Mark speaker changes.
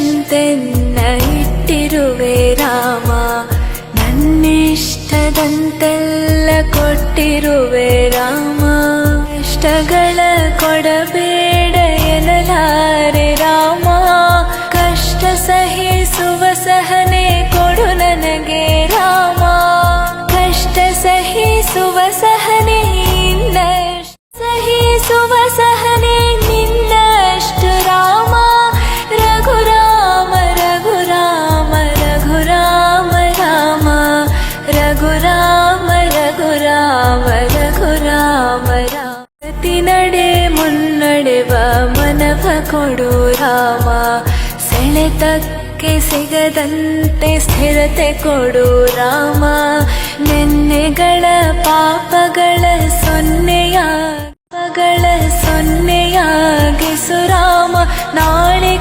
Speaker 1: ಪರೀಕ್ಷೆಯಂತೆನ್ನ ಇಟ್ಟಿರುವೆ ರಾಮ. ನನ್ನಿಷ್ಟದಂತೆಲ್ಲ ಕೊಟ್ಟಿರುವೆ ರಾಮ. ಇಷ್ಟಗಳ ಕೊಡಬೇಡ ಎನ್ನಲಾರೆ ರಾಮ. ಕಷ್ಟ ಸಹಿಸುವ ಸಹನೆ ಕೊಡು ನನಗೆ ರಾಮ. ಕಷ್ಟ ಸಹಿಸುವ ಸಹನೆ ಸಹಿಸುವ ಸಹನೆ ರಘುರಾಮ ರಘುರಾಮ ರಾಮ. ಗತಿ ನಡೆ ಮುನ್ನಡೆವ ಕೊಡು ರಾಮ. ಸೆಳೆತಕ್ಕೆ ಸಿಗದಂತೆ ಸ್ಥಿರತೆ ಕೊಡು ರಾಮ. ನೆನ್ನೆಗಳ ಪಾಪಗಳ ಸೊನ್ನೆಯ, ಪಾಪಗಳ ಸೊನ್ನೆಯಾಗಿಸು ರಾಮ. ನಾಳೆ